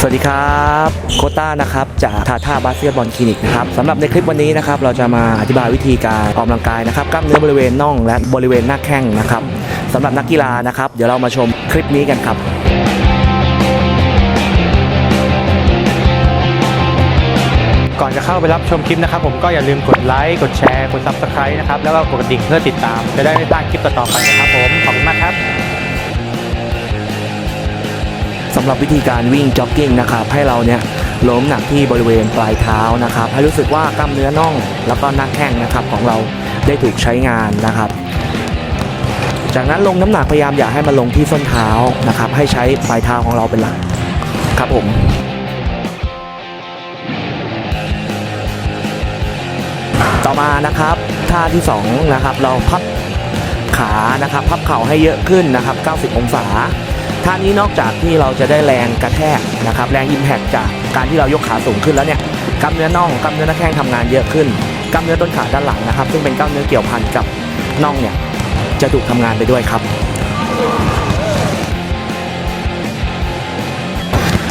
สวัสดีครับโคต้านะครับจากทาท่าบาสเกตบอลคลินิกนะครับสำหรับในคลิปวันนี้นะครับเราจะมาอธิบายวิธีการออกกำลังกายนะครับกล้ามเนื้อบริเวณน่องและบริเวณหน้าแข้งนะครับสำหรับนักกีฬานะครับ เดี๋ยวเรามาชมคลิปนี้กันครับก่อนจะเข้าไปรับชมคลิปนะครับ ผมก็อย่าลืมกดไลค์กดแชร์กด subscribe นะครับแล้วก็กดกระดิ่งเพื่อติดตาม จะได้ไม่พลาดคลิปต่อๆไปนะครับผมขอบคุณมากครับ สำหรับวิธีการวิ่งจ็อกกิ้งนะครับให้เราเนี่ยล้มหนักที่บริเวณปลายเท้านะครับให้รู้สึกว่ากล้ามเนื้อน่อง แล้วก็หน้าแข้งนะครับของเราได้ถูกใช้งานนะครับ จากนั้นลงน้ำหนักพยายามอย่าให้มันลงที่ส้นเท้านะครับ ให้ใช้ปลายเท้าของเราเป็นหลักครับผมต่อมานะครับท่าที่สองนะครับเราพับขานะครับ พับเข่าให้เยอะขึ้นนะครับ 90 องศา ท่านี้นอกจากที่เราจะได้แรงกระแทกนะครับแรงอิมแพกจากการที่เรายกขาสูงขึ้นแล้วเนี่ยกล้ามเนื้อน่องกล้ามเนื้อหน้าแข้งทำงานเยอะขึ้นกล้ามเนื้อต้นขาด้านหลังนะครับ ซึ่งเป็นกล้ามเนื้อเกี่ยวพันกับน่องเนี่ยจะถูกทำงานไปด้วยครับ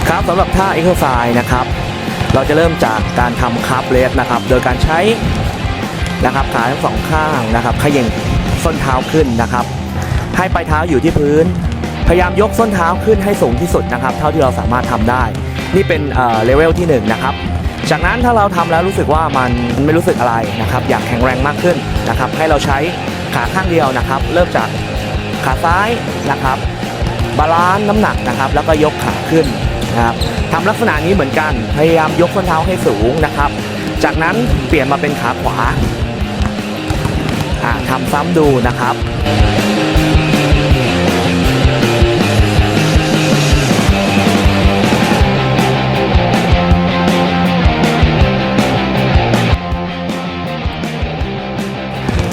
ครับสำหรับท่าเอ็กซ์ไซส์นะครับ เราจะเริ่มจากการทำคาร์บเลสนะครับ โดยการใช้นะครับขาทั้งสองข้างนะครับขย่งส้นเท้าขึ้นนะครับ ให้ปลายเท้าอยู่ที่พื้น พยายามยกส้นเท้าขึ้นให้สูงที่สุดนะครับ เท่าที่เราสามารถทำได้ นี่เป็นเลเวลที่1นะครับจากนั้นถ้าเราทำแล้วรู้สึกว่ามันไม่รู้สึกอะไรนะครับ อยากแข็งแรงมากขึ้นนะครับ ให้เราใช้ขาข้างเดียวนะครับ เริ่มจากขาซ้ายนะครับบาลานซ์น้ำหนักนะครับ แล้วก็ยกขาขึ้นนะครับทำลักษณะนี้เหมือนกัน พยายามยกส้นเท้าให้สูงนะครับ จากนั้นเปลี่ยนมาเป็นขาขวาทำซ้ำดูนะครับ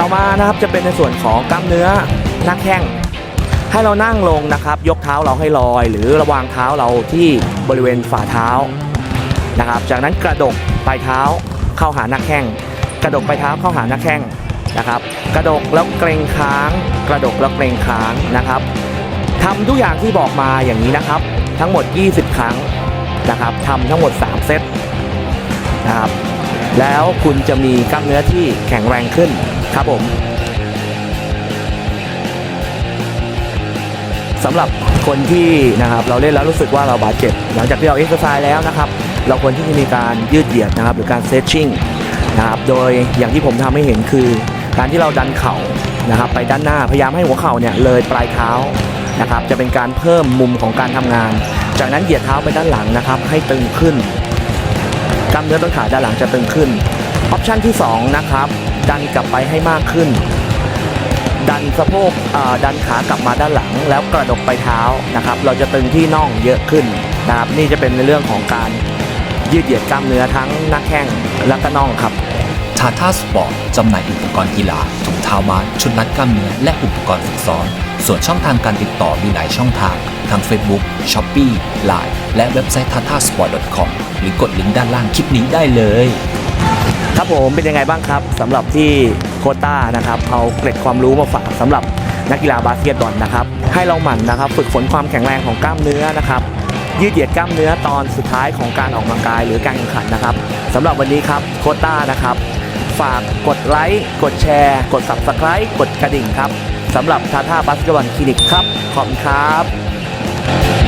ต่อมานะครับจะเป็นในส่วนของกล้ามเนื้อหน้าแข้งให้เรานั่งลงนะครับ ยกเท้าเราให้ลอย หรือระวางเท้าเราที่บริเวณฝ่าเท้านะครับ จากนั้นกระดกปลายเท้าเข้าหาหน้าแข้งกระดกปลายเท้าเข้าหาหน้าแข้งนะครับ กระดกแล้วเกรงค้าง กระดกแล้วเกรงค้างนะครับทำทุกอย่างที่บอกมาอย่างนี้นะครับ ทั้งหมด 20 ครั้งนะครับทำทั้งหมด 3 เซตนะครับแล้วคุณจะมีกล้ามเนื้อที่แข็งแรงขึ้น ครับผมสำหรับคนที่นะครับเราเล่นแล้วรู้สึกว่าเราบาดเจ็บ หลังจากที่เราเอ็กซ์ไซส์แล้วนะครับ เราควรที่จะมีการยืดเหยียดนะครับ หรือการเซตชิ่งนะครับโดยอย่างที่ผมทำให้เห็นคือ การที่เราดันเข่านะครับ ไปด้านหน้าพยายามให้หัวเข่าเนี่ยเลยปลายเท้านะครับ จะเป็นการเพิ่มมุมของการทำงาน จากนั้นเหยียดเท้าไปด้านหลังนะครับ ให้ตึงขึ้นกล้ามเนื้อต้นขาด้านหลังจะตึงขึ้น ออปชันที่ 2 นะครับ ดันกลับไปให้มากขึ้น ดันสะโพกดันขากลับมาด้านหลัง แล้วกระดกไปเท้านะครับ เราจะตึงที่น่องเยอะขึ้นนะครับ นี่จะเป็นในเรื่องของการยืดเหยียดกล้ามเนื้อทั้งหน้าแข้งและก็น่องครับทาท่าสปอร์ตจำหน่ายอุปกรณ์กีฬาถุงเท้าม้าชุดรัดกล้ามเนื้อและอุปกรณ์ฝึกซ้อมส่วนช่องทางการติดต่อมีหลายช่องทางทั้ง Facebook, Shopee, Line และเว็บไซต์ tatasport.com หรือกดลิงก์ด้านล่างคลิปนี้ได้เลย ครับผมเป็นยังไงบ้างครับสำหรับที่โคต้านะครับเอาเกร็ดความรู้มาฝากสำหรับนักกีฬาบาสเกตบอลนะครับ ให้เราหมั่นนะครับ ฝึกฝนความแข็งแรงของกล้ามเนื้อนะครับ ยืดเหยียดกล้ามเนื้อตอนสุดท้ายของการออกกำลังกายหรือการแข่งขันนะครับสำหรับวันนี้ครับโคต้านะครับ ฝากกดไลค์กดแชร์ กด subscribe กดกระดิ่งครับสำหรับทาท่าบาสเกตบอลคลินิกครับขอบคุณครับ